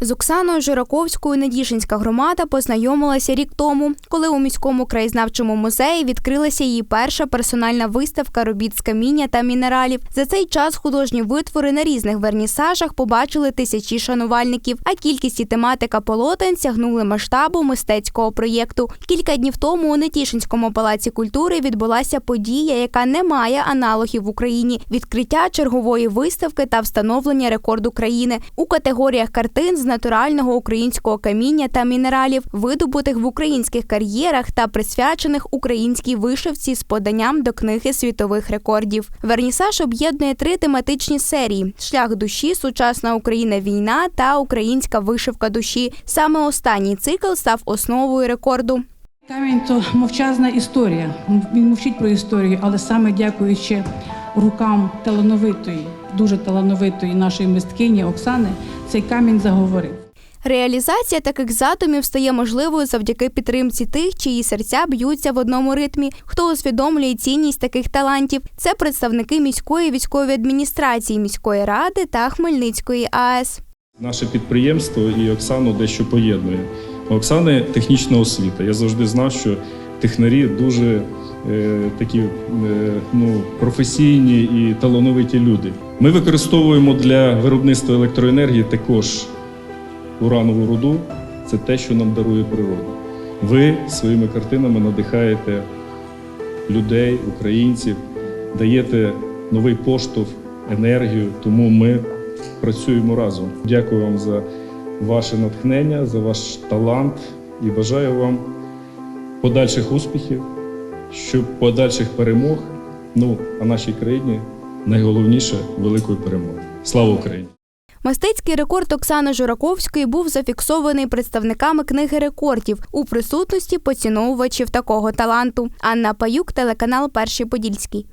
З Оксаною Жураковською Недішинська громада познайомилася рік тому, коли у міському краєзнавчому музеї відкрилася її перша персональна виставка робіт з каміння та мінералів. За цей час художні витвори на різних вернісажах побачили тисячі шанувальників, а кількість і тематика полотен сягнули масштабу мистецького проєкту. Кілька днів тому у Нетішинському палаці культури відбулася подія, яка не має аналогів в Україні: відкриття чергової виставки та встановлення рекорду країни у категоріях картин натурального українського каміння та мінералів, видобутих в українських кар'єрах та присвячених українській вишивці з поданням до книги світових рекордів. Вернісаж об'єднує три тематичні серії: шлях душі, сучасна Україна, війна та українська вишивка душі. Саме останній цикл став основою рекорду. Камінь то мовчазна історія. Він мовчить про історію, але саме дякуючи рукам талановитої, дуже талановитої нашої мисткині Оксани, цей камінь заговорив. Реалізація таких задумів стає можливою завдяки підтримці тих, чиї серця б'ються в одному ритмі. Хто усвідомлює цінність таких талантів? Це представники міської військової адміністрації, міської ради та Хмельницької АЕС. Наше підприємство і Оксану дещо поєднує. У Оксани технічна освіта. Я завжди знав, що технарі дуже такі е, ну, професійні і талановиті люди. Ми використовуємо для виробництва електроенергії також уранову руду. Це те, що нам дарує природа. Ви своїми картинами надихаєте людей, українців, даєте новий поштовх, енергію, тому ми працюємо разом. Дякую вам за ваше натхнення, за ваш талант і бажаю вам подальших успіхів, щоб подальших перемог. Ну, а нашій країні найголовніше великої перемоги. Слава Україні! Мистецький рекорд Оксани Жураковської був зафіксований представниками книги рекордів у присутності поціновувачів такого таланту. Анна Паюк, телеканал Перший Подільський.